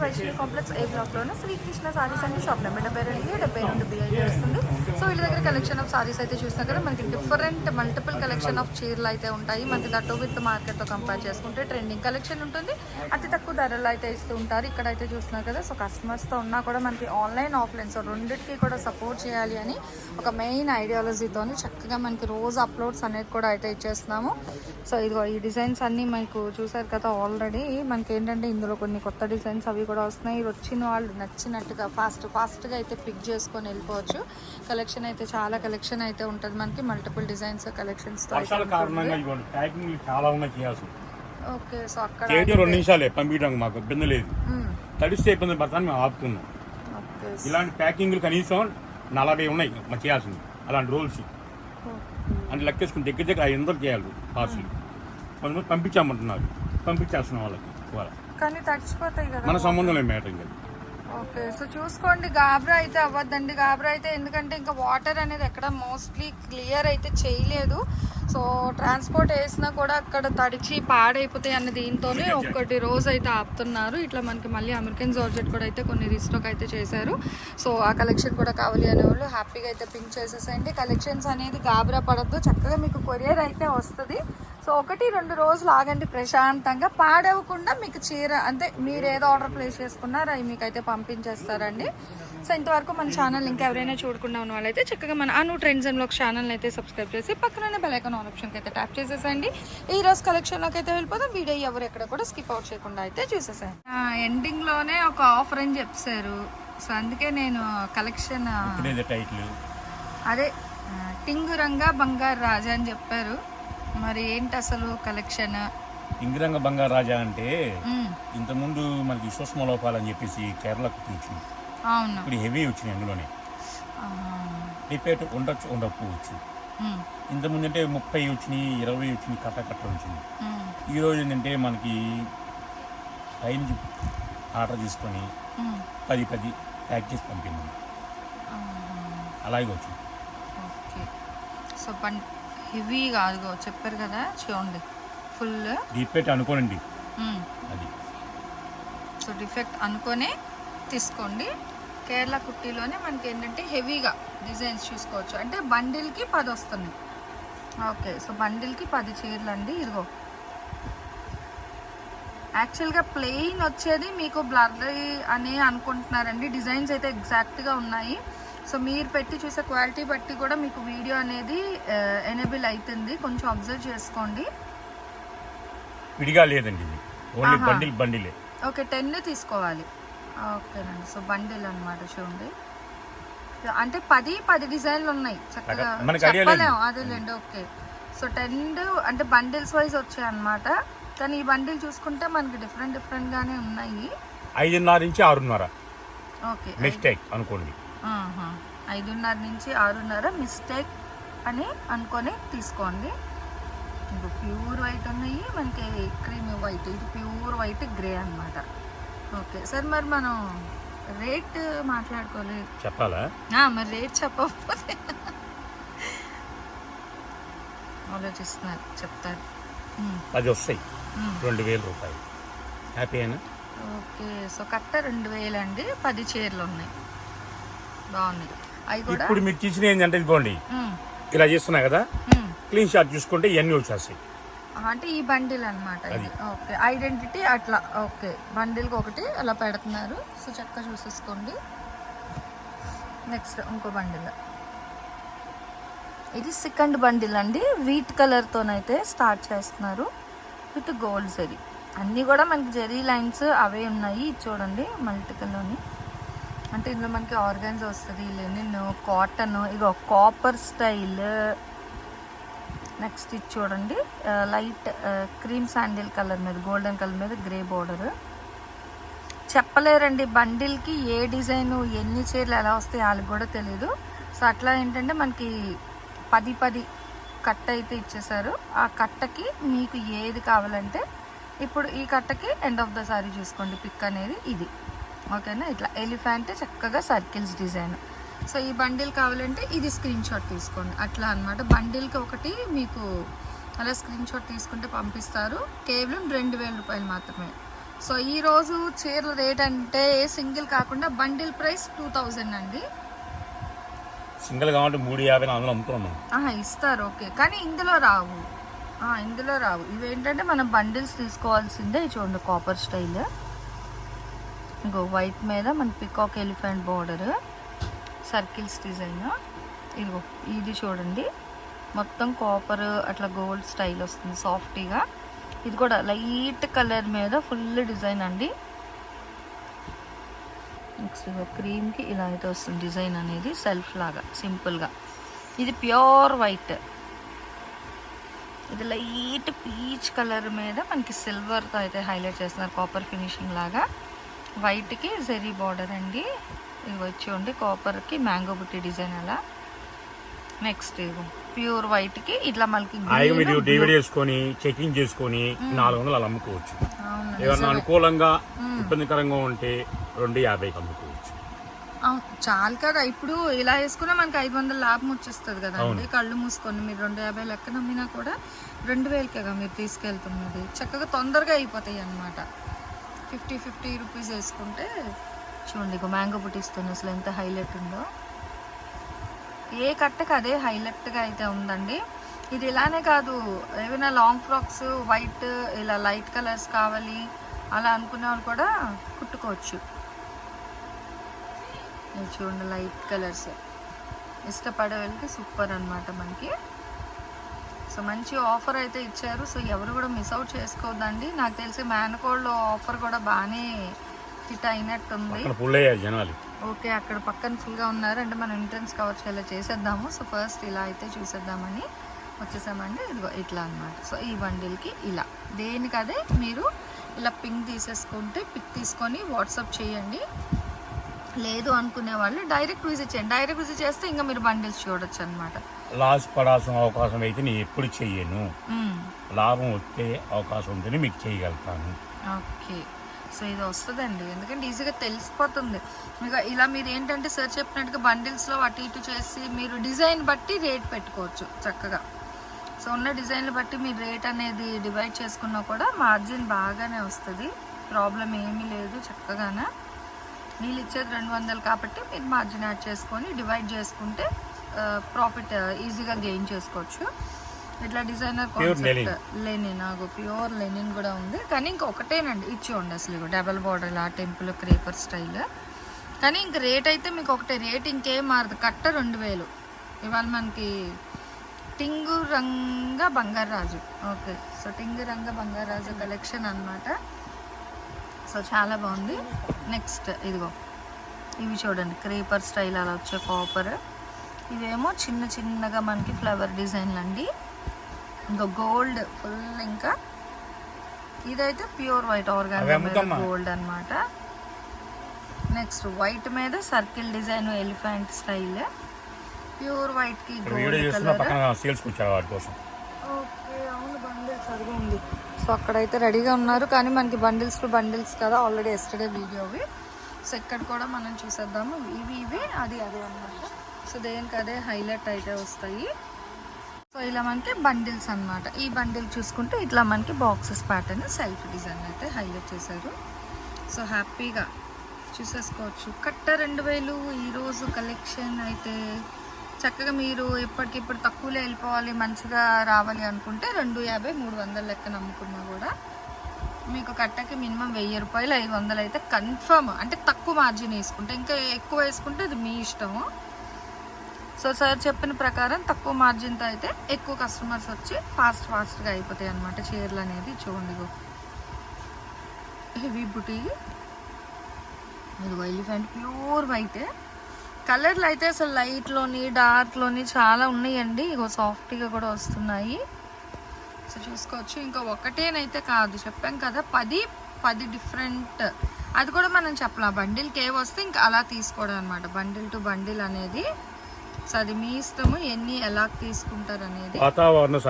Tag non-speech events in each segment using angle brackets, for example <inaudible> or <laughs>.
ఈ Vaishnavi complex A బ్లాక్లోనే Srikrishna sarees అండి షాప్ నెంబర్ డెబ్బై రెండు డెబ్బై రెండు బిఐ వస్తుంది. సో వీళ్ళ దగ్గర కలెక్షన్ ఆఫ్ సారీస్ అయితే చూసినా కదా మనకి డిఫరెంట్ మల్టిపుల్ కలెక్షన్ ఆఫ్ చీరలు అయితే ఉంటాయి. మనకి దట్టు విత్ మార్కెట్తో కంపేర్ చేసుకుంటే ట్రెండింగ్ కలెక్షన్ ఉంటుంది. అతి తక్కువ ధరలు అయితే ఇస్తూ ఉంటారు. ఇక్కడ అయితే చూస్తున్నారు కదా సో కస్టమర్స్తో ఉన్నా కూడా మనకి ఆన్లైన్ ఆఫ్లైన్ సో రెండింటికి కూడా సపోర్ట్ చేయాలి అని ఒక మెయిన్ ఐడియాలజీతో చక్కగా మనకి రోజు అప్లోడ్స్ అనేది కూడా అయితే ఇచ్చేస్తున్నాము. సో ఇదిగో ఈ డిజైన్స్ అన్నీ మనకు చూసారు కదా ఆల్రెడీ మనకి ఏంటంటే ఇందులో కొన్ని కొత్త డిజైన్స్ అవి కూడా వస్తున్నాయి. వచ్చిన వాళ్ళు నచ్చినట్టుగా ఫాస్ట్ ఫాస్ట్గా అయితే పిక్ చేసుకొని వెళ్ళిపోవచ్చు. కలెక్షన్ అయితే చాలా కలెక్షన్ అయితే ఉంటుంది మనకి. మల్టిపుల్ డిజైన్స్ చేయాల్సి. ఓకే సో అక్కడ రెండు నిమిషాలే పంపించడానికి మాకు ఇబ్బంది లేదు. తడిస్తే ఇబ్బంది పడతాను మేము ఆపుతున్నాం ఓకే. ఇలాంటి ప్యాకింగ్లు కనీసం నలభై ఉన్నాయి మాకు చేయాల్సింది. అలాంటి రోల్స్ అంటే లెక్కేసుకుని దగ్గర దగ్గర ఐదు వందలు చేయాలి. పార్సల్. కొంతమంది పంపించామంటున్నారు. పంపించేస్తున్నాం వాళ్ళకి ఇవాళ కానీ తడిచిపోతాయి కదా. మన సంబంధం లేదు మ్యాటర్ ఇంకా ఓకే సో చూసుకోండి గాబరా అయితే అవ్వద్దండి. గాబరా అయితే ఎందుకంటే ఇంకా వాటర్ అనేది ఎక్కడ మోస్ట్లీ క్లియర్ అయితే చేయలేదు. సో ట్రాన్స్పోర్ట్ వేసినా కూడా అక్కడ తడిచి పాడైపోతాయి అన్న దీంతోనే ఒక్కటి రోజు అయితే ఆపుతున్నారు. ఇట్లా మనకి మళ్ళీ అమెరికన్ జార్జెట్ కూడా అయితే కొన్ని రీస్టాక్ అయితే చేశారు. సో ఆ కలెక్షన్ కూడా కావాలి అనే వాళ్ళు హ్యాపీగా అయితే పింక్ చేసేసేయండి. కలెక్షన్స్ అనేది గాబరా పడద్దు. చక్కగా మీకు కొరియర్ అయితే వస్తుంది. సో ఒకటి రెండు రోజులు ఆగండి ప్రశాంతంగా. పాడవకుండా మీకు చీర అంటే మీరు ఏదో ఆర్డర్ ప్లేస్ చేసుకున్నారో అవి మీకు అయితే పంపించేస్తారండి. సో ఇంతవరకు మన ఛానల్ ఇంకా ఎవరైనా చూడకుండా ఉన్న వాళ్ళైతే చక్కగా మన అను ట్రెండ్స్ అండ్ ఒక ఛానల్ అయితే సబ్స్క్రైబ్ చేసి పక్కనే బెల్ ఐకాన్ ఆన్ ఆప్షన్కి అయితే ట్యాప్ చేసేసండి. ఈ రోజు కలెక్షన్లోకి అయితే వెళ్ళిపోతాం వీడియో ఎవరు ఎక్కడ కూడా స్కిప్ అవుట్ చేయకుండా అయితే చూసేసాను ఎండింగ్లోనే ఒక ఆఫర్ అని చెప్పారు. సో అందుకే నేను కలెక్షన్ అదే టింగురంగా బంగారు రాజా అని చెప్పారు. మరి ఏంటి అసలు కలెక్షన్ ఇంగిరంగ బంగారు రాజా అంటే ఇంతకుముందు మనకి సూక్ష్మ లోపాలు అని చెప్పేసి కేరళకు వచ్చింది. అవును? ఇప్పుడు హెవీ వచ్చినాయి అందులోనే. రిపేట్ ఉండొచ్చు ఉండకపోవచ్చు. ఇంతకుముందు అంటే ముప్పై వచ్చినాయి ఇరవై వచ్చినాయి కట్ట కట్ట వచ్చింది ఉమ్, ఈ రోజు ఏంటంటే మనకి పైనుంచి ఆర్డర్ తీసుకొని పది పది ప్యాక్ చేసి పంపింది అలాగే వచ్చింది. సో పన్ హెవీ కాదు చెప్పారు కదా చూడండి. ఫుల్ రిపేట్ అనుకోనండి. అది. సో డిఫెక్ట్ అనుకొనే తీసుకోండి. కేరళ కుట్టీలోనే మనకి ఏంటంటే హెవీగా డిజైన్స్ చూసుకోవచ్చు. అంటే బండిల్కి పది వస్తున్నాయి. ఓకే సో బండిల్కి పది చీరలు అండి ఇదిగో. యాక్చువల్గా ప్లెయిన్ వచ్చేది మీకు బ్లర్రీ అని అనుకుంటున్నారండి. డిజైన్స్ అయితే ఎగ్జాక్ట్గా ఉన్నాయి. సో మీరు పెట్టి చూసే క్వాలిటీ బట్టి కూడా మీకు వీడియో అనేది ఎనేబుల్ అవుతుంది కొంచెం అబ్జర్వ్ చేసుకోండి. విడిగా లేదండి ఓన్లీ. బండిల్ బండిలే. ఓకే టెన్ తీసుకోవాలి. ఓకేనండి. సో బండిల్ అన్నమాట చూడండి. అంటే పది పది డిజైన్లు ఉన్నాయి. చక్కగా. చెప్పలేము అదేలేండి ఓకే. సో టెన్ అంటే బండిల్స్ వైజ్ వచ్చాయి అన్నమాట కానీ ఈ బండిల్ చూసుకుంటే మనకి డిఫరెంట్ డిఫరెంట్ గానే ఉన్నాయి. ఐదున్నర నుంచి ఆరున్నర. ఓకే. మిస్టేక్ అనుకోండి. ఐదున్నర నుంచి ఆరున్నర మిస్టేక్ అని అనుకొని తీసుకోండి. ఇంకో ప్యూర్ వైట్ ఉన్నాయి మనకి క్రీమ్ వైట్ ఇది ప్యూర్ వైట్ గ్రే అన్నమాట. ఓకే సార్ మరి మనం రేట్ మాట్లాడుకోవాలి. చెప్పాలా? మరి రేట్ చెప్పకపోతే ఆలోచిస్తున్నారు చెప్తారు. పది వస్తాయి. రెండు వేల రూపాయలు. హ్యాపీ అయినా? ఓకే సో కట్ట రెండు వేలండి పది చీరలు ఉన్నాయి. బాగున్నాయి అవి కూడా ఇప్పుడు మీరు తీసిన ఏంటంటే ఇదిగోండి. ఇలా చేస్తున్నా కదా. క్లీన్ షాట్ చూసుకుంటే ఇవన్నీ వచ్చేస్తాయి. అంటే ఈ బండిల్ అనమాట ఇది. ఓకే. ఐడెంటిటీ అట్లా. ఓకే. బండిల్కి ఒకటి అలా పెడుతున్నారు. సో చక్కగా చూసేసుకోండి. నెక్స్ట్ ఇంకో బండిల్. ఇది సెకండ్ బండిల్ అండి. వీట్ కలర్తోనైతే స్టార్ట్ చేస్తున్నారు విత్ గోల్డ్ జరీ. అన్నీ కూడా మనకి జరీ లైన్స్ అవే ఉన్నాయి. చూడండి మల్టికల్లోని. అంటే ఇందులో మనకి ఆర్గాన్స్ వస్తుంది లెనిన్ కాటన్ ఇగో కాపర్ స్టైల్. నెక్స్ట్ ఇది చూడండి. లైట్ క్రీమ్ శాండిల్ కలర్ మీద గోల్డెన్ కలర్ మీద గ్రే బోర్డర్. చెప్పలేరండి బండిల్కి ఏ డిజైన్ ఎన్ని చీరలు ఎలా వస్తాయి వాళ్ళకి కూడా తెలియదు సో అట్లా ఏంటంటే మనకి పది పది కట్ట అయితే ఇచ్చేసారు ఆ కట్టకి మీకు ఏది కావాలంటే ఇప్పుడు ఈ కట్టకి ఎండ్ ఆఫ్ ద సారీ చూసుకోండి పిక్ అనేది ఇది. ఓకేనా? ఇట్లా ఎలిఫెంట్ చక్కగా సర్కిల్స్ డిజైన్. సో ఈ బండిల్ కావాలంటే ఇది స్క్రీన్ షాట్ తీసుకోండి. అట్లా అనమాట బండిల్కి ఒకటి మీకు అలా స్క్రీన్ షాట్ తీసుకుంటే పంపిస్తారు. కేవలం రెండు వేల రూపాయలు మాత్రమే. సో ఈ రోజు చీరల రేట్ అంటే సింగిల్ కాకుండా బండిల్ ప్రైస్ టూ థౌజండ్ అండి. సింగిల్ కావాలంటే మూడు యాభై అందులో అమ్ముకున్నాం ఇస్తారు. ఓకే. కానీ ఇందులో రావు. ఇందులో రావు. ఇవేంటంటే మనం బండిల్స్ తీసుకోవాల్సిందే. చూడండి కాపర్ స్టైల్. ఇంకో వైట్ మీద మన peacock elephant border circles design ఇదిగో ఇది చూడండి. మొత్తం కాపర్ అట్లా గోల్డ్ స్టైల్ వస్తుంది సాఫ్టీగా ఇది కూడా లైట్ కలర్ మీద ఫుల్ డిజైన్ అండి. నెక్స్ట్ క్రీమ్కి ఇలా అయితే వస్తుంది డిజైన్ అనేది సెల్ఫ్ లాగా సింపుల్గా ఇది ప్యూర్ వైట్ ఇది లైట్ పీచ్ కలర్ మీద మనకి సిల్వర్తో అయితే హైలైట్ చేస్తున్నారు కాపర్ ఫినిషింగ్ లాగా. వైట్కి జెరీ బార్డర్ అండి. ఇది వచ్చి ఉండి కాపర్కి మ్యాంగో బుట్టి డిజైన్ అలా. నెక్స్ట్ ప్యూర్ వైట్కి ఇట్లా మనకి మీరు డివైడ్ చేసుకొని చెకింగ్ చేసుకొని నాలుగు వందలు అలా అమ్ముకోవచ్చు. ఏమన్నా. అనుకూలంగా ఇబ్బందికరంగా ఉంటే రెండు యాభైకి అమ్ముకోవచ్చు. చాలు కదా. ఇప్పుడు ఇలా వేసుకున్నా మనకి ఐదు వందల లాభం వచ్చేస్తుంది కదా అండి. కళ్ళు మూసుకొని మీరు రెండు యాభై లెక్క నమ్మినా కూడా రెండు వేలకేగా మీరు తీసుకెళ్తున్నది. చక్కగా తొందరగా అయిపోతాయి అన్నమాట. ఫిఫ్టీ ఫిఫ్టీ రూపీస్ వేసుకుంటే చూడండి ఇక మ్యాంగో పుట్టిస్తుంది అసలు ఎంత హైలైట్ ఉందో. ఏ కట్టకు అదే హైలైట్గా అయితే ఉందండి. ఇది ఇలానే కాదు ఏమైనా లాంగ్ ఫ్రాక్స్ వైట్ ఇలా లైట్ కలర్స్ కావాలి అలా అనుకునే వాళ్ళు కూడా కుట్టుకోవచ్చు. చూడండి లైట్ కలర్స్. ఇష్టపడే వాళ్ళకి సూపర్ అన్నమాట మనకి. సో మంచి ఆఫర్ అయితే ఇచ్చారు. సో ఎవరు కూడా మిస్ అవుట్ చేసుకోవద్దండి. నాకు తెలిసి మేనకోళ్ళు ఆఫర్ కూడా బాగానే హిట్ అయినట్టుంది. ఓకే అక్కడ పక్కన ఫుల్గా ఉన్నారు. అంటే మనం ఎంట్రన్స్ కవర్ చేయాలి చేసేద్దాము సో ఫస్ట్ ఇలా అయితే చూసేద్దామని వచ్చేసామండి. ఇదిగో ఇట్లా అన్నమాట. సో ఈ బండిల్కి ఇలా. దేనికి అదే మీరు ఇలా పింక్ తీసేసుకుంటే పిక్ తీసుకొని వాట్సాప్ చేయండి. లేదు అనుకునే వాళ్ళు డైరెక్ట్ విజిట్ చేయండి. డైరెక్ట్ విజిట్ చేస్తే ఇంకా మీరు బండిల్స్ చూడొచ్చు అనమాట లాస్ పడాల్సిన అవకాశం అయితే నేను ఎప్పుడు చెయ్యను. లాభం వచ్చే అవకాశం ఉంటేనే మీకు చేయగలుగుతాను ఓకే. సో ఇది వస్తుందండి. ఎందుకంటే ఈజీగా తెలిసిపోతుంది. ఇక ఇలా మీరు ఏంటంటే సార్ చెప్పినట్టుగా బండిల్స్లో అటు ఇటు చేసి మీరు డిజైన్ బట్టి రేట్ పెట్టుకోవచ్చు చక్కగా. సో ఉన్న డిజైన్లు బట్టి మీరు రేట్ అనేది డివైడ్ చేసుకున్నా కూడా మార్జిన్ బాగానే వస్తుంది. ప్రాబ్లం ఏమీ లేదు చక్కగానే. నీళ్ళు ఇచ్చేది రెండు వందలు కాబట్టి మీరు మార్జిన్ యాడ్ చేసుకొని డివైడ్ చేసుకుంటే ప్రాఫిట్ ఈజీగా గెయిన్ చేసుకోవచ్చు. ఇట్లా డిజైనర్. కాన్సెప్ట్ లెనిన్ నాకు ప్యూర్ లెనిన్ కూడా ఉంది. కానీ ఇంకొకటేనండి ఇచ్చి అసలు డబల్ బార్డర్ ఆ టెంపుల్ క్రేపర్ స్టైల్ కానీ ఇంక రేట్ అయితే మీకు ఒకటే రేట్ ఇంకేం మారదు. కట్ట రెండు వేలు. ఇవాళ మనకి టింగు రంగ బంగారాజు ఓకే సో టింగు రంగ బంగారాజు కలెక్షన్ అన్నమాట. సో చాలా బాగుంది. నెక్స్ట్ ఇదిగో. ఇవి చూడండి క్రేపర్ స్టైల్ అలా వచ్చే కాపర్ ఇవేమో చిన్న చిన్నగా మనకి ఫ్లవర్ డిజైన్లు అండి. ఇంకా గోల్డ్ ఫుల్ ఇంకా. ఇదైతే ప్యూర్ వైట్ ఆర్గానిక్? గోల్డ్ అన్నమాట. నెక్స్ట్ వైట్ మీద circle design elephant style pure వైట్కి gold colour okay అవును బండిల్స్ అదిగా ఉంది సో అక్కడైతే రెడీగా ఉన్నారు. కానీ మనకి బండిల్స్ టు బండిల్స్ కదా ఆల్రెడీ ఎస్టర్డే వీడియోవి సో ఇక్కడ కూడా మనం చూసేద్దాము. ఇవి ఇవి అది అదే అన్నమాట. సో దేనికి అదే హైలైట్ అయితే వస్తాయి. సో ఇలా మనకి బండిల్స్ అన్నమాట. ఈ బండిల్ చూసుకుంటే ఇట్లా మనకి బాక్సెస్ ప్యాటర్న్ సెల్ఫ్ డిజైన్ అయితే హైలైట్ చేశారు. సో హ్యాపీగా చూసేసుకోవచ్చు. కట్ట రెండు వేలు ఈరోజు కలెక్షన్ అయితే చక్కగా మీరు ఇప్పటికిప్పుడు తక్కువలో వెళ్ళిపోవాలి మంచిగా రావాలి అనుకుంటే రెండు యాభై మూడు వందల లెక్కన అమ్ముకున్నా కూడా మీకు కట్టకి మినిమం వెయ్యి రూపాయలు ఐదు వందలు అయితే కన్ఫర్మ్. అంటే తక్కువ మార్జిన్ వేసుకుంటే ఇంకా ఎక్కువ వేసుకుంటే అది మీ ఇష్టము సో సార్ చెప్పిన ప్రకారం తక్కువ మార్జిన్తో అయితే ఎక్కువ కస్టమర్స్ వచ్చి ఫాస్ట్ ఫాస్ట్గా అయిపోతాయి అనమాట చీరలు అనేది. చూడండి హెవీ బుటీ ఇదిగో ఎలిఫెంట్ ప్యూర్ వైటే. కలర్లు అయితే అసలు లైట్లోని డార్క్లోని చాలా ఉన్నాయండి. ఇగో సాఫ్ట్గా కూడా వస్తున్నాయి. సో చూసుకోవచ్చు. ఇంకా ఒకటేనైతే కాదు చెప్పాం కదా పది పది డిఫరెంట్. అది కూడా మనం చెప్పలా. బండిల్కి ఏ వస్తే ఇంకా అలా తీసుకోవడం అనమాట బండిల్ టు బండిల్ అనేది. సో అది మీ ఇష్టము ఎన్ని ఎలా తీసుకుంటారు అనేది వాతావరణం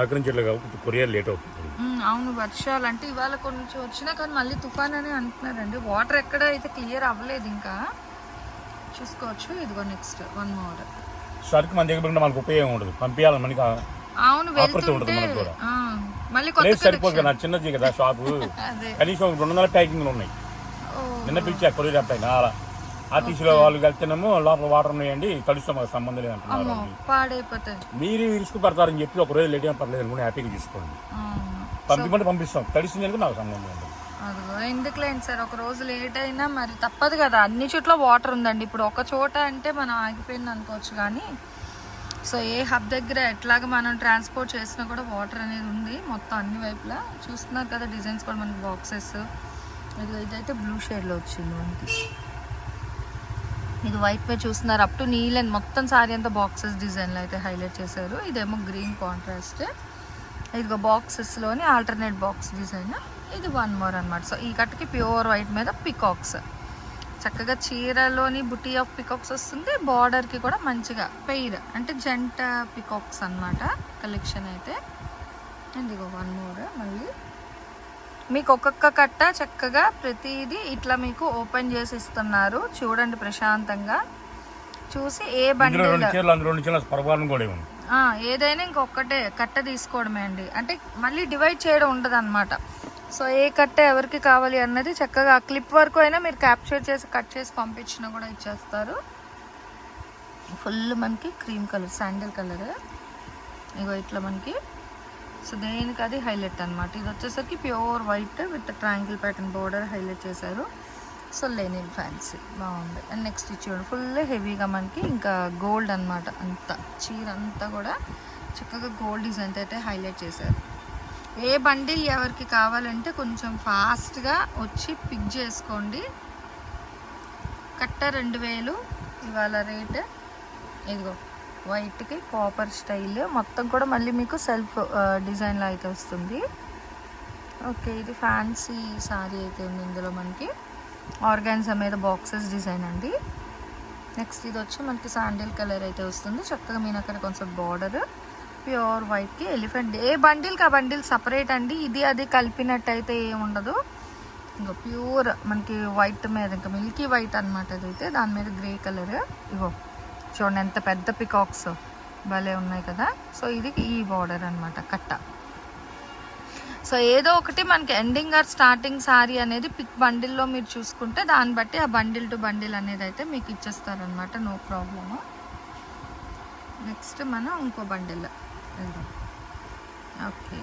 కొరియర్ లేట్ అవుతుంది. అవును వర్షాలు అంటే ఇవాళ కొంచెం వచ్చినా కానీ మళ్ళీ తుఫాన్ అని అంటున్నారండి. వాటర్ ఎక్కడ అయితే క్లియర్ అవ్వలేదు ఇంకా. చూసుకోవచ్చు ఇదిగో నెక్స్ట్ వన్ మోర్ సరుకు మన దగ్గర మనకు ఉపయోగం ఉండదు. పంపించాలి మనకి అవును ఆకృతి ఉంటుంది మనకు కూడా. ఆ, మళ్ళీ కొత్త ప్లేస్ సరిపోదు కదా చిన్నది కదా షాపు. <laughs> అదే. కనీసం ఒక రెండు వందల ప్యాకింగ్లు ఉన్నాయి. నిన్న పిలిచి కొరియర్ అబ్బాయి అలా. ఆర్టీసీలో వాళ్ళు వెళ్తేనేమో లోపల వాటర్ ఉన్నాయండి తడుస్తాం మాకు సంబంధం లేదు అంటున్నారు మీరు రిస్క్ పడతారని చెప్పి ఒక రోజు లేట్ పర్లేదు అనుకుని హ్యాపీగా తీసుకోండి పంపించమంటే పంపిస్తాం. తడిసింది నాకు సంబంధం ఉండదు. అదిగో ఎందుకులేండి సార్? ఒక రోజు లేట్ అయినా మరి తప్పదు కదా. అన్ని చోట్ల వాటర్ ఉందండి. ఇప్పుడు ఒక చోట అంటే మనం ఆగిపోయింది అనుకోవచ్చు కానీ సో ఏ హబ్ దగ్గర ఎట్లాగ మనం ట్రాన్స్పోర్ట్ చేసినా కూడా వాటర్ అనేది ఉంది మొత్తం అన్ని వైపులా. చూస్తున్నారు కదా డిజైన్స్ కూడా మనకి బాక్సెస్ ఇది ఇదైతే బ్లూ షేడ్లో వచ్చింది మనకి. ఇది వైట్ మీద చూస్తున్నారు. అప్ టు నీల్ అండ్ మొత్తం సారీ అంతా బాక్సెస్ డిజైన్లో అయితే హైలైట్ చేశారు. ఇదేమో గ్రీన్ కాంట్రాస్ట్ ఇదిగో బాక్సెస్లోని ఆల్టర్నేట్ బాక్స్ డిజైన్ ఇది వన్ మోర్ అన్నమాట. సో ఈ కట్కి ప్యూర్ వైట్ మీద పికాక్స్ చక్కగా చీరలోని బుటీ ఆఫ్ పికాక్స్ వస్తుంది. బార్డర్కి కూడా మంచిగా పెయిర్ అంటే జంట పికాక్స్ అన్నమాట కలెక్షన్ అయితే. అండ్ ఇగో వన్ మోర్ మళ్ళీ. మీకు ఒక్కొక్క కట్ట చక్కగా ప్రతిదీ ఇట్లా మీకు ఓపెన్ చేసి ఇస్తున్నారు. చూడండి ప్రశాంతంగా. చూసి ఏ ఆ, ఏదైనా ఇంకొకటే కట్ట తీసుకోవడమే అండి. అంటే మళ్ళీ డివైడ్ చేయడం ఉండదు అనమాట సో ఏ కట్ట ఎవరికి కావాలి అన్నది చక్కగా క్లిప్ వరకు అయినా మీరు క్యాప్చర్ చేసి కట్ చేసి పంపించినా కూడా ఇచ్చేస్తారు. ఫుల్ మనకి క్రీమ్ కలర్ శాండిల్ కలర్. ఇగో ఇట్లా మనకి. సో దేనికి అది హైలైట్ అనమాట ఇది వచ్చేసరికి pure white with triangle pattern border highlight చేశారు. So linen fancy. బాగుంది. అండ్ నెక్స్ట్ ఇచ్చేవాడు ఫుల్ హెవీగా మనకి ఇంకా గోల్డ్ అన్నమాట అంతా. చీర అంతా కూడా చక్కగా గోల్డ్ డిజైన్ అయితే హైలైట్ చేశారు. ఏ బండిల్ ఎవరికి కావాలంటే కొంచెం ఫాస్ట్గా వచ్చి పిక్ చేసుకోండి. కట్ట రెండు వేలు ఇవాళ రేట్. ఇదిగో వైట్కి కాపర్ స్టైల్. మొత్తం కూడా మళ్ళీ మీకు సెల్ఫ్ డిజైన్లో అయితే వస్తుంది. ఓకే ఇది ఫ్యాన్సీ సారీ అయితే ఉంది ఇందులో మనకి. ఆర్గాన్జా మీద బాక్సెస్ డిజైన్ అండి. నెక్స్ట్ ఇది వచ్చి మనకి శాండిల్ కలర్ అయితే వస్తుంది. చక్కగా మీనక్కడ అక్కడ కొంచెం బార్డర్. ప్యూర్ వైట్కి ఎలిఫెంట్. ఏ బండిల్కి ఆ బండిల్ సపరేట్ అండి. ఇది అది కలిపినట్టయితే ఏముండదు ఏమి ఉండదు. ఇంకా ప్యూర్ మనకి వైట్ మీద ఇంకా మిల్కీ వైట్ అనమాట అదైతే. దాని మీద గ్రే కలర్. ఇగో చూడండి ఎంత పెద్ద పికాక్స్. భలే ఉన్నాయి కదా. సో ఇది ఈ బార్డర్ అన్నమాట కట్ట. సో ఏదో ఒకటి మనకి ఎండింగ్ ఆర్ స్టార్టింగ్ సారీ అనేది పిక్ బండిల్లో మీరు చూసుకుంటే దాన్ని బట్టి ఆ బండిల్ టు బండిల్ అనేది అయితే మీకు ఇచ్చేస్తారనమాట నో ప్రాబ్లము. నెక్స్ట్ మనం ఇంకో బండిల్. ఓకే.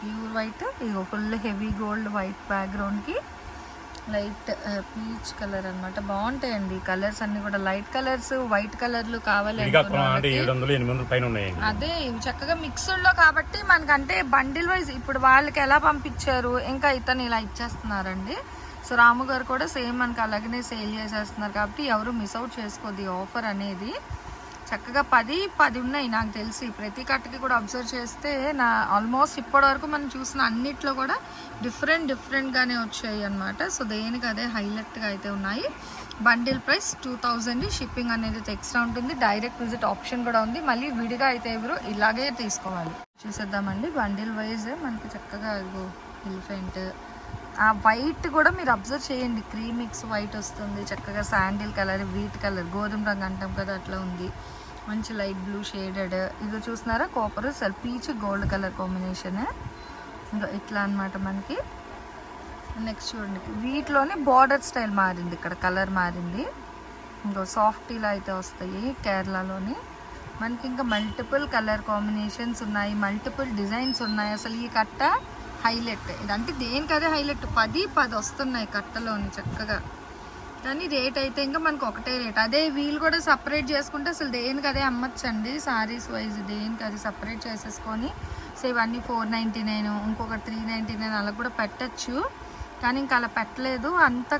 ప్యూర్ వైట్ ఇగో ఫుల్ హెవీ గోల్డ్ వైట్ బ్యాక్గ్రౌండ్కి లైట్ పీచ్ కలర్ అన్నమాట. బాగుంటాయండి కలర్స్ అన్ని కూడా. లైట్ కలర్స్ వైట్ కలర్లు కావాలి అదే ఇవి చక్కగా మిక్స్డ్లో కాబట్టి మనకంటే బండిల్ వైజ్ ఇప్పుడు వాళ్ళకి ఎలా పంపించారు ఇంకా ఇతను ఇలా ఇచ్చేస్తున్నారండి. సో రాము గారు కూడా సేమ్ మనకి అలాగనే సేల్ చేసేస్తున్నారు కాబట్టి ఎవరు మిస్ అవుట్ చేసుకోద్ది ఆఫర్ అనేది. చక్కగా పది పది ఉన్నాయి నాకు తెలిసి. ప్రతి కట్టకి కూడా అబ్జర్వ్ చేస్తే నా ఆల్మోస్ట్ ఇప్పటి వరకు మనం చూసిన అన్నిట్లో కూడా డిఫరెంట్ డిఫరెంట్గానే వచ్చాయి అనమాట సో దేనికి అదే హైలైట్గా అయితే ఉన్నాయి. Bundle price two thousand shipping అనేది ఎక్స్ట్రా ఉంటుంది. డైరెక్ట్ విజిట్ ఆప్షన్ కూడా ఉంది. మళ్ళీ విడిగా అయితే ఎవరు ఇలాగే తీసుకోవాలి. చూసేద్దామండి. బండిల్ వైజ్ మనకి చక్కగా ఎలిఫెంట్ ఆ వైట్ కూడా మీరు అబ్జర్వ్ చేయండి. క్రీమ్ మిక్స్ వైట్ వస్తుంది. చక్కగా శాండిల్ కలర్ వీట్ కలర్ గోధుమ రంగు అంటాం కదా అట్లా ఉంది. మంచి లైట్ బ్లూ షేడెడ్. ఇది చూస్తున్నారా copper sir peach gold colour combination ఇంకా ఇట్లా అన్నమాట మనకి. నెక్స్ట్ చూడండి. వీటిలోనే బార్డర్ స్టైల్ మారింది ఇక్కడ కలర్ మారింది. ఇంకో సాఫ్ట్ ఇలా అయితే వస్తాయి కేరళలోని. మనకి ఇంకా మల్టిపుల్ కలర్ కాంబినేషన్స్ ఉన్నాయి మల్టిపుల్ డిజైన్స్ ఉన్నాయి. అసలు ఈ కట్ట హైలైట్ ఇదంటే దేనికదే హైలైట్ పది పది వస్తున్నాయి కట్టలోని చక్కగా. కానీ రేట్ అయితే ఇంకా మనకు ఒకటే రేట్ అదే వీల్ కూడా సపరేట్ చేసుకుంటే అసలు దేనికి అదే అమ్మచ్చండి సారీస్ వైజ్ దేనికి అది సపరేట్ చేసేసుకొని సో ఇవన్నీ ఫోర్ నైంటీ నైన్ ఇంకొక త్రీ నైంటీ నైన్ అలా కూడా పెట్టచ్చు. కానీ ఇంకా అలా పెట్టలేదు అంతా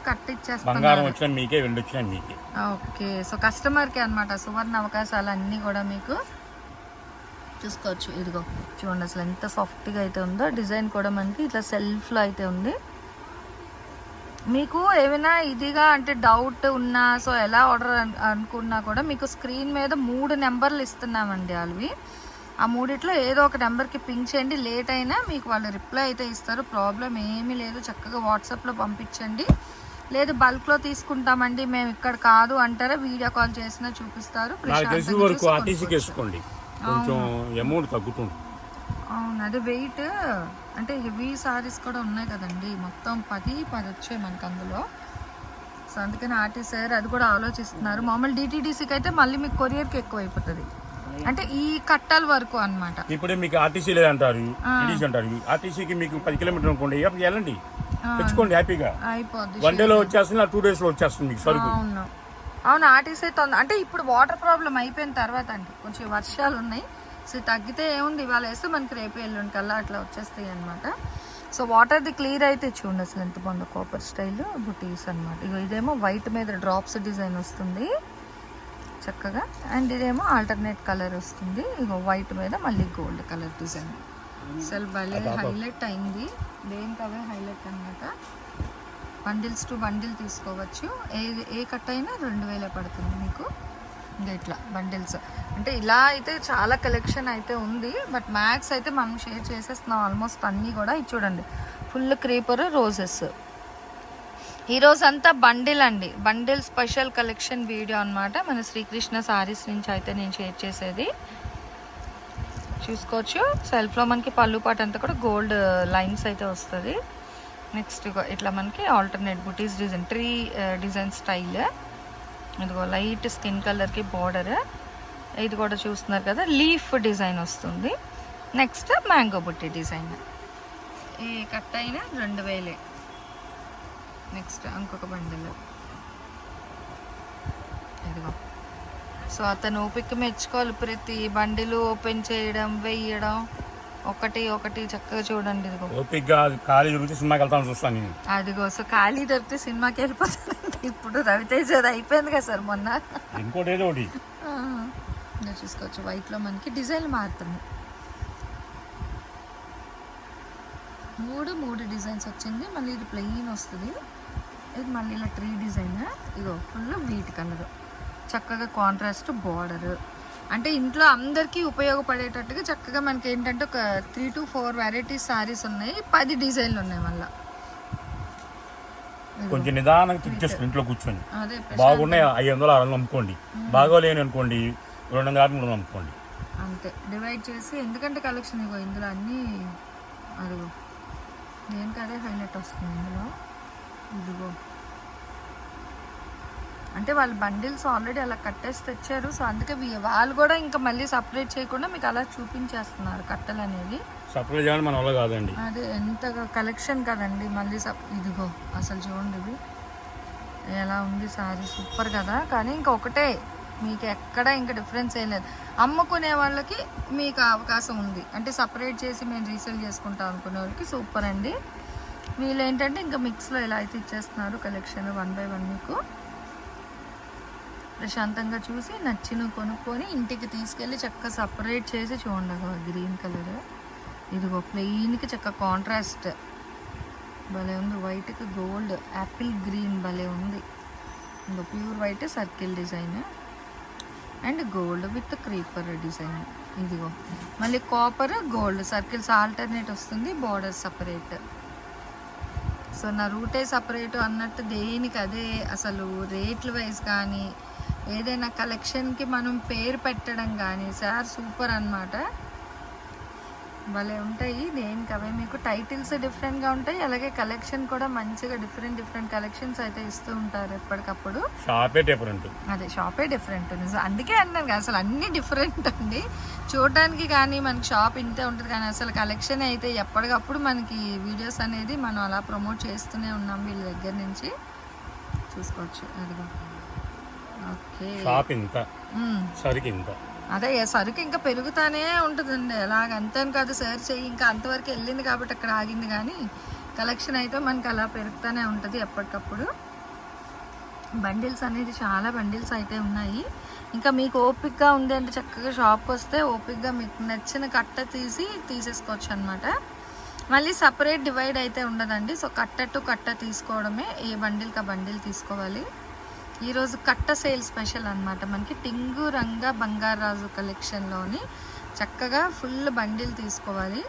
మీకే వచ్చినా మీకే. ఓకే సో కస్టమర్కి అనమాట సువర్ణ అవకాశాలు అన్నీ కూడా మీకు చూసుకోవచ్చు. ఇదిగో చూడండి అసలు ఎంత సాఫ్ట్గా అయితే ఉందో డిజైన్ కూడా మనకి ఇట్లా సెల్ఫ్లో అయితే ఉంది. మీకు ఏమైనా ఇదిగా అంటే డౌట్ ఉన్నా సో ఎలా ఆర్డర్ అన్- అనుకున్నా కూడా మీకు స్క్రీన్ మీద మూడు నెంబర్లు ఇస్తున్నామండి వాళ్ళవి ఆ మూడిట్లో ఏదో ఒక నెంబర్కి పింక్ చేయండి. లేట్ అయినా మీకు వాళ్ళు రిప్లై అయితే ఇస్తారు. ప్రాబ్లం ఏమీ లేదు. చక్కగా వాట్సాప్లో పంపించండి. లేదు బల్క్లో తీసుకుంటామండి. మేము ఇక్కడ కాదు అంటారా? వీడియో కాల్ చేసినా చూపిస్తారు. కొంచెం అమౌంట్ తగ్గుతుంది. అవును అదే వెయిట్ అంటే హెవీ సారీస్ కూడా ఉన్నాయి కదండి. మొత్తం పది పది వచ్చాయి మనకు అందులో. సో అందుకని ఆర్టీ సార్ అది కూడా ఆలోచిస్తున్నారు. మామూలు డిటీడీసీకి అయితే మళ్ళీ మీకు కొరియర్కి ఎక్కువ అయిపోతుంది అంటే ఈ కట్టాల వరకు అన్నమాట. ఇప్పుడే మీకు ఆర్టీసీ లేదంటారు అంటారు. ఆర్టీసీకి మీకు పది కిలోమీటర్ అనుకోండి వెళ్ళండి. తెచ్చుకోండి హ్యాపీగా. అయిపోద్ది వన్ డేలో వచ్చేస్తుంది టూ డేస్లో వచ్చేస్తుంది మీకు సరుకు. అవును. అవును ఆర్టీసీ అంటే ఇప్పుడు వాటర్ ప్రాబ్లం అయిపోయిన తర్వాత అండి కొంచెం వర్షాలు ఉన్నాయి. సో తగ్గితే ఏముంది? ఇవాళ వేస్తే మనకి రేపు ఎల్లుండి కల్లా అట్లా వచ్చేస్తాయి అనమాట సో వాటర్ది క్లియర్ అయితే చూడండి అసలు ఎంత బాగుందో కాపర్ స్టైల్ బుటీస్ అనమాట ఇగో ఇదేమో వైట్ మీద డ్రాప్స్ డిజైన్ వస్తుంది చక్కగా. అండ్ ఇదేమో ఆల్టర్నేట్ కలర్ వస్తుంది. ఇగో వైట్ మీద మళ్ళీ గోల్డ్ కలర్ డిజైన్. అసలు భలే హైలైట్ అయింది. దేనికి అవే హైలైట్ అనమాట బండిల్స్ టు బండిల్ తీసుకోవచ్చు. ఏ ఏ కట్ అయినా రెండు వేలే పడుతుంది మీకు. ఇంకా ఇట్లా బండిల్స్. అంటే ఇలా అయితే చాలా కలెక్షన్ అయితే ఉంది బట్ మ్యాక్స్ అయితే మనం షేర్ చేసేస్తున్నాం ఆల్మోస్ట్ అన్నీ కూడా. ఇది చూడండి ఫుల్ క్రీపర్ రోజెస్ ఈ రోజు అంతా బండిల్ అండి. బండిల్ స్పెషల్ కలెక్షన్ వీడియో అనమాట మన శ్రీకృష్ణ సారీస్ నుంచి అయితే నేను షేర్ చేసేది. చూసుకోవచ్చు. సెల్ఫ్లో మనకి పళ్ళు పాట అంతా కూడా గోల్డ్ లైన్స్ uh, అయితే వస్తుంది. నెక్స్ట్ ఇట్లా మనకి ఆల్టర్నేట్ బుటీస్ డిజైన్ ట్రీ డిజైన్ స్టైల్ ఇదిగో లైట్ స్కిన్ కలర్కి బార్డర్. ఇది కూడా చూస్తున్నారు కదా లీఫ్ డిజైన్ వస్తుంది. నెక్స్ట్ మ్యాంగో బుట్టి డిజైన్. ఈ కట్ అయినా రెండు వేలే. నెక్స్ట్ ఇంకొక బండిల్. ఇదిగో. సో అతను ఓపిక మెచ్చుకోవాలి ప్రతి బండిలు ఓపెన్ చేయడం వెయ్యడం ఒకటి ఒకటి చక్కగా చూడండి ఇదిగో. ఓపిక్గా కాలేజీ గురించి సినిమాకి వెళ్తాను చూస్తాను అదిగో సో ఖాళీ దొరికితే సినిమాకి వెళ్ళిపోతానండి ఇప్పుడు రవితేజ్ అది అయిపోయింది కదా సార్ మొన్న. ఇంకోటి ఏదో ఒకటి. చూసుకోవచ్చు. వైట్లో మనకి డిజైన్ మారుతుంది. మూడు మూడు డిజైన్స్ వచ్చింది. మళ్ళీ ఇది ప్లెయిన్ వస్తుంది. ఇది మళ్ళీ ఇలా ట్రీ డిజైన్ ఇగో ఫుల్ వీట్ కలర్. చక్కగా కాంట్రాస్ట్ బార్డర్ అంటే ఇంట్లో అందరికీ ఉపయోగపడేటట్టుగా చక్కగా మనకి ఏంటంటే ఒక three to four varieties saris ఉన్నాయి. పది డిజైన్లు ఉన్నాయి మళ్ళీ. కొంచెం నిదానంగా చెక్ చేసుకుని ఇంట్లో కూర్చొని. అదే బాగున్నాయి ఐదు వందలు ఆరు వందలు అమ్ముకోండి. బాగోలేని అనుకోండి రెండు వందల మూడు వందలు అమ్ముకోండి. అంతే. డివైడ్ చేసి ఎందుకంటే కలెక్షన్ ఇగో ఇందులో అన్నీ అదిగో దేనికి అదే హైలైట్ వస్తుంది ఇందులో? ఇదిగో. అంటే వాళ్ళు బండిల్స్ ఆల్రెడీ అలా కట్టేసి తెచ్చారు. సో అందుకే వాళ్ళు కూడా ఇంకా మళ్ళీ సపరేట్ చేయకుండా మీకు అలా చూపించేస్తున్నారు కట్టలు అనేవి. సప్లై చేయాలని మన వల్ల కాదండి. అదే ఎంత కలెక్షన్ కదండి మళ్ళీ సప్ ఇదిగో అసలు చూడండి ఇది. ఎలా ఉంది సారీ సూపర్ కదా. కానీ ఇంకా ఒకటే మీకు ఎక్కడ ఇంకా డిఫరెన్స్ ఏం లేదు. అమ్ముకునే వాళ్ళకి మీకు అవకాశం ఉంది. అంటే సపరేట్ చేసి మేము రీసేల్ చేసుకుంటాం అనుకునే వాళ్ళకి సూపర్ అండి. వీళ్ళు ఏంటంటే ఇంకా మిక్స్లో ఇలా అయితే ఇచ్చేస్తున్నారు కలెక్షన్ వన్ బై వన్ మీకు. ప్రశాంతంగా చూసి నచ్చిన కొనుక్కొని ఇంటికి తీసుకెళ్ళి చక్కగా సపరేట్ చేసి చూడండి గ్రీన్ కలర్. ఇదిగో ప్లెయిన్కి చక్క కాంట్రాస్ట్. భలే ఉంది. వైట్కి గోల్డ్ యాపిల్ గ్రీన్ భలే ఉంది. ఇంకా pure white circle design. And gold with creeper design. ఇదిగో. మళ్ళీ కాపర్ గోల్డ్ సర్కిల్స్ ఆల్టర్నేట్ వస్తుంది బార్డర్ సపరేట్. సో నా రూటే సపరేట్ అన్నట్టు దేనికి అదే అసలు రేట్లు వైజ్ కానీ ఏదైనా కలెక్షన్కి మనం పేరు పెట్టడం కానీ సార్ సూపర్ అన్నమాట. భలే ఉంటాయి. దేనికి అవే? మీకు టైటిల్స్ డిఫరెంట్గా ఉంటాయి. అలాగే కలెక్షన్ కూడా మంచిగా డిఫరెంట్ డిఫరెంట్ కలెక్షన్స్ అయితే ఇస్తూ ఉంటారు ఎప్పటికప్పుడు. షాపే డిఫరెంట్. అదే షాపే డిఫరెంట్. అందుకే అన్నాను కదా అసలు అన్నీ డిఫరెంట్ అండి. చూడడానికి కానీ మనకి షాప్ ఇంతే ఉంటుంది కానీ అసలు కలెక్షన్ అయితే ఎప్పటికప్పుడు మనకి వీడియోస్ అనేది మనం అలా ప్రమోట్ చేస్తూనే ఉన్నాం వీళ్ళ దగ్గర నుంచి. చూసుకోవచ్చు. అదిగో. షాప్ ఇంత. సరికి ఇంత అదే సరుకు ఇంకా పెరుగుతానే ఉంటుందండి. అలాగ అంతేని కాదు సార్ చెయ్యి. ఇంకా అంతవరకు వెళ్ళింది కాబట్టి అక్కడ ఆగింది కానీ కలెక్షన్ అయితే మనకి అలా పెరుగుతూనే ఉంటుంది ఎప్పటికప్పుడు. బండిల్స్ అనేది చాలా బండిల్స్ అయితే ఉన్నాయి. ఇంకా మీకు ఓపిక్గా ఉంది అంటే చక్కగా షాప్కి వస్తే ఓపిక్గా మీకు నచ్చిన కట్ట తీసి తీసేసుకోవచ్చు అనమాట మళ్ళీ సపరేట్ డివైడ్ అయితే ఉండదండి. సో కట్ట టు కట్ట తీసుకోవడమే. ఏ బండిల్కి ఆ బండిల్ తీసుకోవాలి. ఈరోజు కట్ట సేల్ స్పెషల్ అనమాట మనకి టింగు రంగ బంగారాజు కలెక్షన్లోని చక్కగా ఫుల్ బండిల్ తీసుకోవాలి.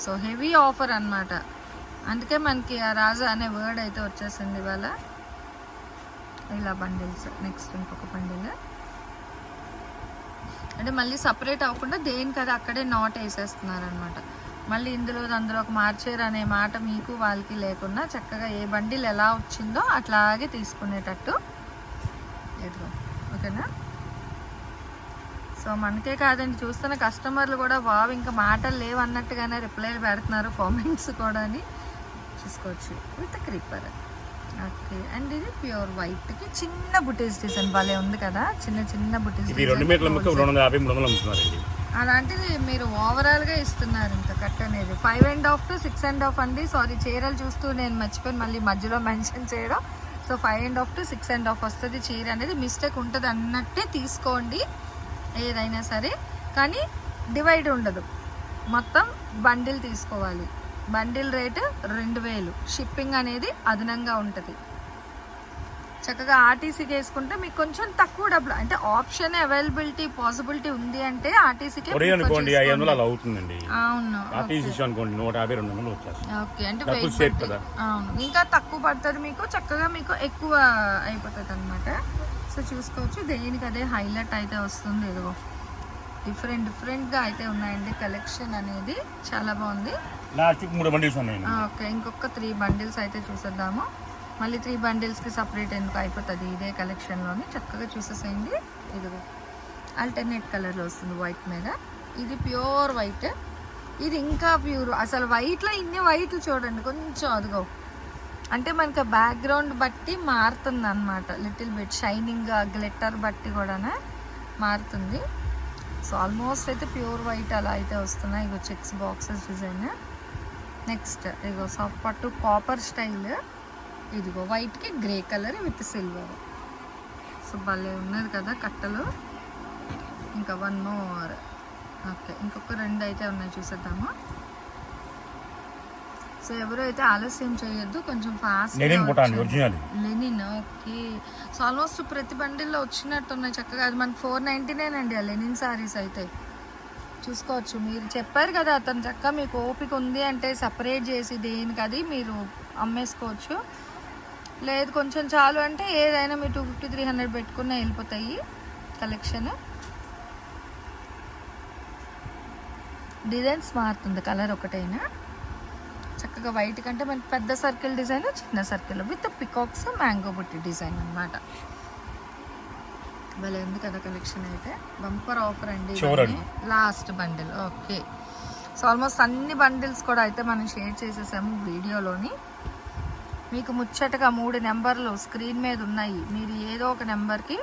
సో హెవీ ఆఫర్ అన్నమాట. అందుకే మనకి ఆ రాజు అనే వర్డ్ అయితే వచ్చేసింది ఇవాళ. ఇలా బండిల్స్. నెక్స్ట్ ఇంకొక బండిల్. అంటే మళ్ళీ సపరేట్ అవ్వకుండా దేనికి అది అక్కడే నాట్ వేసేస్తున్నారు అనమాట మళ్ళీ ఇందులో అందులో ఒక మార్చేరు అనే మాట మీకు వాళ్ళకి లేకుండా చక్కగా ఏ బండిల్ ఎలా వచ్చిందో అట్లాగే తీసుకునేటట్టు. ఇదిగో ఓకేనా? సో మనకే కాదండి చూస్తున్న కస్టమర్లు కూడా బాబు ఇంకా మాటలు లేవు అన్నట్టుగానే రిప్లైలు పెడుతున్నారు కామెంట్స్ కూడా అని చూసుకోవచ్చు. With creeper. ఓకే అండ్ ఇది ప్యూర్ వైట్కి చిన్న బుటీస్ డిజైన్ భలే ఉంది కదా? చిన్న చిన్న బుటీస్ రెండు మీటర్ల ముక్క రెండు వందల యాభై మూడు వందలు అమ్ముతున్నారండి. అలాంటిది మీరు ఓవరాల్గా ఇస్తున్నారు ఇంకా కట్ అనేది. Five and half to six and half అండి. సారీ చీరలు చూస్తూ నేను మర్చిపోయి మళ్ళీ మధ్యలో మెన్షన్ చేయడం. So five and half to six and half వస్తుంది చీర అనేది. మిస్టేక్ ఉంటుంది అన్నట్టే తీసుకోండి. ఏదైనా సరే. కానీ డివైడ్ ఉండదు. మొత్తం బండిల్ తీసుకోవాలి. బండిల్ రేటు రెండు వేలు. షిప్పింగ్ అనేది అదనంగా ఉంటుంది. చక్కగా ఆర్టీసీకి వేసుకుంటే మీకు కొంచెం తక్కువ డబ్బులు అంటే ఆప్షన్ అవైలబిలిటీ పాసిబిలిటీ ఉంది అంటే ఆర్టీసీకి ఒరే అనుకోండి ఐదు వందలు అలా అవుతుందండి. అవును ఆర్టీసీ అనుకోండి నూట యాభై రెండు వందలు వచ్చేస్తుంది ఓకే అంటే. అవును ఇంకా తక్కువ పడుతుంది మీకు చక్కగా మీకు ఎక్కువ అయిపోతుంది అనమాట సో చూసుకోవచ్చు దేనికి అదే హైలైట్ అయితే వస్తుంది ఇదిగో. డిఫరెంట్ డిఫరెంట్గా అయితే ఉన్నాయండి కలెక్షన్ అనేది. చాలా బాగుంది. మూడు బండిల్స్ ఓకే ఇంకొక త్రీ బండిల్స్ అయితే చూసేద్దాము. మళ్ళీ త్రీ బండిల్స్కి సపరేట్ ఎందుకు అయిపోతుంది? ఇదే కలెక్షన్లోని చక్కగా చూసేసేయండి. ఇదిగో ఆల్టర్నేట్ కలర్లో వస్తుంది వైట్ మీద. ఇది ప్యూర్ వైట్ ఇది ఇంకా ప్యూర్ అసలు వైట్లో ఇన్ని వైట్లు చూడండి కొంచెం అదిగో. అంటే మనకి బ్యాక్గ్రౌండ్ బట్టి మారుతుంది అనమాట లిటిల్ బిట్ షైనింగ్ గ్లిట్టర్ బట్టి కూడా మారుతుంది. సో ఆల్మోస్ట్ అయితే ప్యూర్ వైట్ అలా అయితే వస్తున్నాయి. ఇగో చెక్స్ బాక్సెస్ డిజైన్ నెక్స్ట్ ఇగో సాఫ్ట్ పట్టు కాపర్ స్టైల్ ఇదిగో వైట్కి grey colour with silver so భలే ఉన్నది కదా కట్టలు. ఇంకా వన్ మోర్ ఓకే ఇంకొక రెండు అయితే ఉన్నాయి చూసేద్దాము. సో ఎవరు అయితే ఆలస్యం చేయొద్దు కొంచెం fast linen okay so almost ప్రతి బండిల్లో వచ్చినట్టు ఉన్నాయి చక్కగా. అది మనకి ఫోర్ నైంటీ నైన్ అండి ఆ లెనిన్ సారీస్ అయితే. చూసుకోవచ్చు. మీరు చెప్పారు కదా అతను చక్కగా మీకు ఓపిక ఉంది అంటే సపరేట్ చేసి దేనికి అది మీరు అమ్మేసుకోవచ్చు. లేదు కొంచెం చాలు అంటే ఏదైనా మీరు టూ ఫిఫ్టీ త్రీ హండ్రెడ్ పెట్టుకున్న వెళ్ళిపోతాయి కలెక్షన్. డిజైన్స్ మారుతుంది కలర్ ఒకటైనా? చక్కగా వైట్ కంటే మనకి పెద్ద సర్కిల్ డిజైన్ చిన్న సర్కిల్ విత్ పికాక్స్ మ్యాంగో బుట్టి డిజైన్ అన్నమాట. భలే ఉంది కదా కలెక్షన్ అయితే. బంపర్ ఆఫర్ అండి. Last bundle okay. So almost అన్ని బండిల్స్ కూడా అయితే మనం షేర్ చేసేసాము వీడియోలోని. మీకు ముచ్చటగా మూడు నెంబర్లు స్క్రీన్ మీద ఉన్నాయి. మీరు ఏదో ఒక నెంబర్కి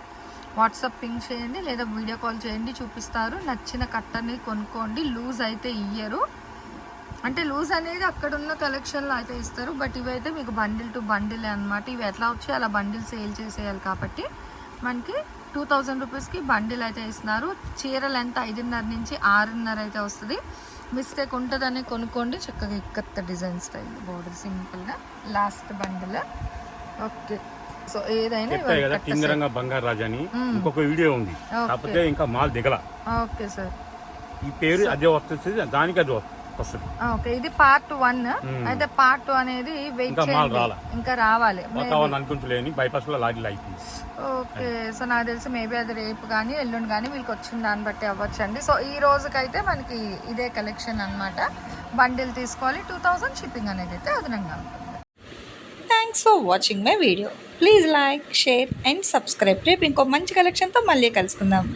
వాట్సాప్ పింక్ చేయండి లేదా వీడియో కాల్ చేయండి చూపిస్తారు. నచ్చిన కట్టని కొనుక్కోండి. లూజ్ అయితే ఇయ్యరు. అంటే లూజ్ అనేది అక్కడ ఉన్న కలెక్షన్లో అయితే ఇస్తారు. బట్ ఇవైతే మీకు బండిల్ టు బండిల్ అనమాట ఇవి ఎట్లా వచ్చి అలా బండిల్ సేల్ చేసేయాలి కాబట్టి మనకి టూ థౌజండ్ రూపీస్కి బండిల్ అయితే ఇస్తున్నారు. చీరలు ఎంత ఐదున్నర నుంచి ఆరున్నర అయితే వస్తుంది. మిస్టేక్ ఉంటుందని కొనుక్కోండి. చక్కగా ఇక్కత్త డిజైన్ స్టైల్ బోర్డర్ సింపుల్గా లాస్ట్ బండిల్ ఓకే సో ఏదైనా కింగరంగా బంగారు రాజా అని ఇంకొక వీడియో ఉంది. కాకపోతే ఇంకా మాల్ దిగల. ఓకే సార్ ఈ పేరు అదే వస్తుంది దానికి అది వస్తుంది. ఓకే. ఇది పార్ట్ వన్. అయితే పార్ట్ టూ అనేది వెయిట్ ఇంకా రావాలి. అనుకుంటలేని బైపాస్లో లైట్ ఓకే. సో నాకు తెలిసి మేబీ అది రేపు కానీ ఎల్లుండి కానీ వీళ్ళకి వచ్చిన దాన్ని బట్టి అవ్వచ్చండి. సో ఈ రోజుకైతే మనకి ఇదే కలెక్షన్ అన్నమాట. బండిల్ తీసుకోవాలి. టూ థౌజండ్ షిప్పింగ్ అనేది అయితే అదనంగా thanks for watching my video please like share and subscribe రేపు ఇంకో మంచి కలెక్షన్తో మళ్ళీ కలుసుకుందాం.